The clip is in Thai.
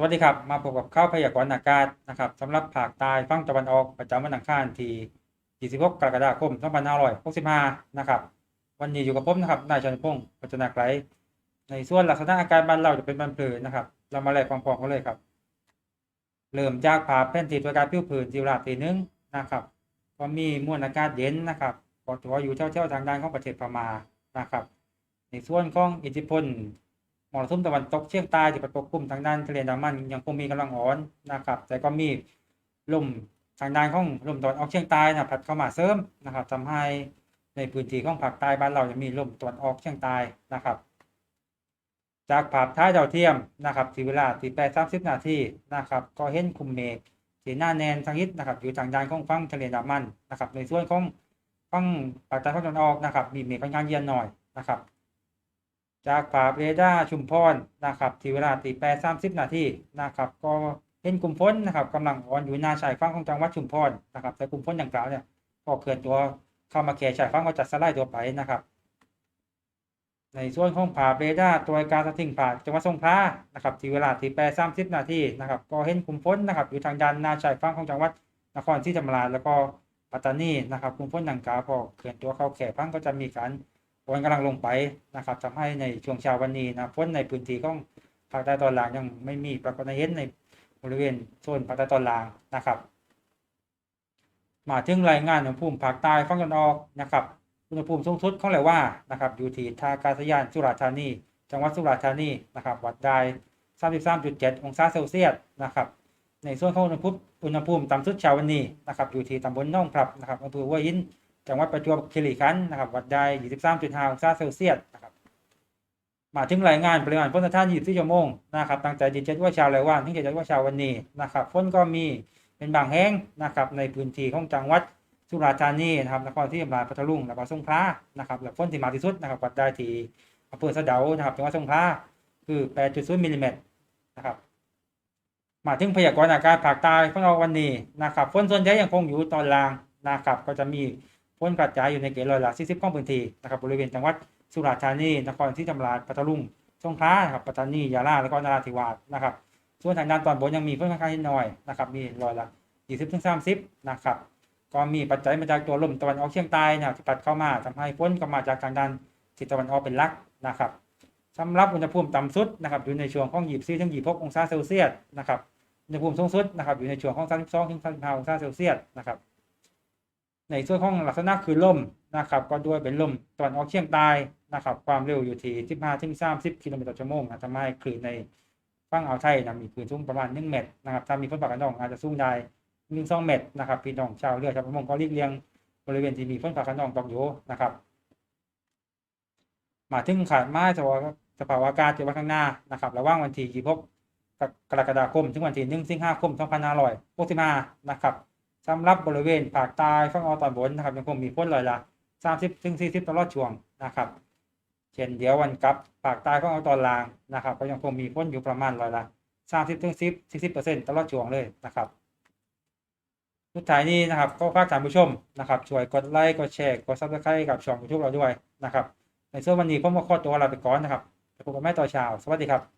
สวัสดีครับ มาพบกับข้าวพยากรณ์อากาศนะครับสำหรับภาคใต้ฝั่งตะวันออกประจำวันอังคารที่26กรกฎาคม2565นะครับ วันนี้อยู่กับผมนะครับนายชนพงศ์ปัจนาไกรในส่วนลักษณะอาการบ้านเราจะเป็นบันเพลินะครับ เรามาไล่พร้อมกันเลยครับ เริ่มจากภาพแผ่นที่ตัวการผิวผืนจิวราตีหนึงนะครับก็มีมวลอากาศเย็นนะครับก็ถือว่าอยู่เท่าๆทางด้านของประเทศพม่านะครับ ในส่วนของอิทธิพล รสุมตะวันตกเฉียงใต้ที่ไปปกคลุมทางด้านทะเลดามันยังคงมีกำลังอ่อนนะครับ แต่ก็มีลมทางด้านของลมตะวันออกเฉียงใต้นะพัดเข้ามาเสริมนะครับทำให้ในพื้นที่ของภาคใต้บ้านเรายังมีลมตะวันออกเฉียงใต้นะครับ จากภาพท้ายดาวเทียมนะครับที่เวลาที่แปดสามสิบนาทีนะครับ ก็เห็นคุมเมฆสีหน้าแนนทางทิศนะครับ อยู่ทางด้านของฝั่งทะเลดามันนะครับ ในส่วนของฝั่งภาคใต้ฝั่งตะวันออกนะครับ มีเมฆค่อนข้างเย็นหน่อยนะครับ จากภาเรดาชุมพรนะครับที่เวลาตีแปดสามสิบนาทีนะครับก็เห็นกลุ่มฝนนะครับกำลังอ่อนอยู่หน้าชายฝั่งของจังหวัดชุมพรนะครับแต่กลุ่มฝนดังกล่าวเนี่ยก็เคลื่อนตัวเข้ามาแก่ชายฝั่งก็จะสลายตัวไปนะครับ ในส่วนของผาเรดาตัวการสะทิ้งผาจังหวัดสงขลานะครับที่เวลาที่แปดสามสิบนาทีนะครับก็เห็นกลุ่มฝนนะครับอยู่ทางด้านหน้าชายฝั่งของจังหวัดนครศรีธรรมราชแล้วก็ปัตตานีนะครับกลุ่มฝนดังกล่าวพอเคลื่อนตัวเข้าแก่ฝั่งก็จะมีการ ฝนกำลังลงไปนะครับทำให้ในช่วงเช้าวันนี้นะฝนในพื้นที่ของภาคใต้ตอนล่างยังไม่มีปรากฏให้เห็นในบริเวณโซนภาคใต้ตอนล่างนะครับ มาถึงรายงานอุณหภูมิภาคใต้ฝั่งตะวันออกนะครับอุณหภูมิสูงสุดของเลยว่านะครับอยู่ที่ท่าอากาศยานสุราษฎร์ธานี จังหวัดสุราษฎร์ธานีนะครับวัดได้33.7 องศาเซลเซียสนะครับในส่วนของอุณหภูมิอุณหภูมิต่ำสุดเช้าวันนี้นะครับอยู่ที่ตำบลน้องพลับนะครับอำเภอหัวหิน จังหวัดประจวบคีรีขันธ์นะครับ วัดได้23.5องศาเซลเซียสนะครับ มาถึงรายงานปริมาณฝนในท่าน24ชั่วโมงนะครับตั้งแต่เจ็ดว่าเช้าเลยว่าถึงเจ็ดว่าเช้าวันนี้นะครับฝนก็มีเป็นบางแห่งนะครับ ในพื้นที่ของจังหวัดสุราษฎร์ธานีนะครับนครศรีธรรมราชพัทลุงแล้วก็สงขลานะครับและฝนที่มากที่สุดนะครับวัดได้ที่อำเภอสะเดานะครับจังหวัดสงขลาคือ 8.0มิลลิเมตรนะครับมาถึงพยากรณ์อากาศภาคใต้ของเราวันนี้นะครับฝนส่วนใหญ่ยังคงอยู่ตอนล่างนะครับ ก็จะมี ฝนกระจายอยู่ในเกณฑ์ร้อยละ40ของพื้นที่นะครับบริเวณจังหวัดสุราษฎร์ธานีนครศรีธรรมราชพัทลุงสงขลานครับปัตตานียะลาแล้วก็นราธิวาสนะครับส่วนทางด้านตอนบนยังมีฝนค่อนข้างนิดหน่อยนะครับมีร้อยละ20-30นะครับก็มีปัจจัยมาจากตัวลมตะวันออกเฉียงใต้นะครับที่พัดเข้ามาทำให้ฝนก็มาจากทางด้านทิศตะวันออกเป็นหลักนะครับสำหรับอุณหภูมิต่ำสุดนะครับอยู่ในช่วงของ24ถึง26องศาเซลเซียสนะครับอุณหภูมิสูงสุดนะครับอยู่ในช่วงของ32ถึง35องศาเซลเซียสนะครับ ในส่วนของลักษณะคือลมนะครับก็ด้วยเป็นลมตะวันออกเฉียงใต้นะครับความเร็วอยู่ที่15ถึง30กิโลเมตรต่อชั่วโมงทำให้คลื่นในฝั่งอ่าวไทยนะมีคลื่นสูงประมาณ 1 เมตรนะครับถ้ามีฝนฟ้าขนองอาจจะสูงได้หนึ่งสองเม็ดนะครับพี่น้องชาวเรือชาวประมงก็หลีกเลียงบริเวณที่มีฝนฟ้าขนองตกอยู่นะครับมาถึงขาดไม้สภาวะสภาวะอากาศในวันข้างหน้านะครับระหว่างวันที่26กรกฎาคมถึงวันที่1สิงหาคม2565นะครับ สำหรับบริเวณภาคใต้ฝั่งออกตอนบนนะครับยังคงมีฝนร้อยละ30ถึง40ตลอดช่วงนะครับ เช่นเดียววันกับภาคใต้ฝั่งออกตอนล่างนะครับ ก็ยังคงมีฝนอยู่ประมาณร้อยละ30ถึง10 40%ตลอดช่วงเลยนะครับสุดท้ายนี้นะครับก็ฝากท่านผู้ชมนะครับช่วยกดไลค์กดแชร์กดซับสไครต์กับช่องยูทูบเราด้วยนะครับในส่วนวันนี้ผมก็ขอตัวลาไปก่อนนะครับไปพบกันใหม่ต่อเช้าสวัสดีครับ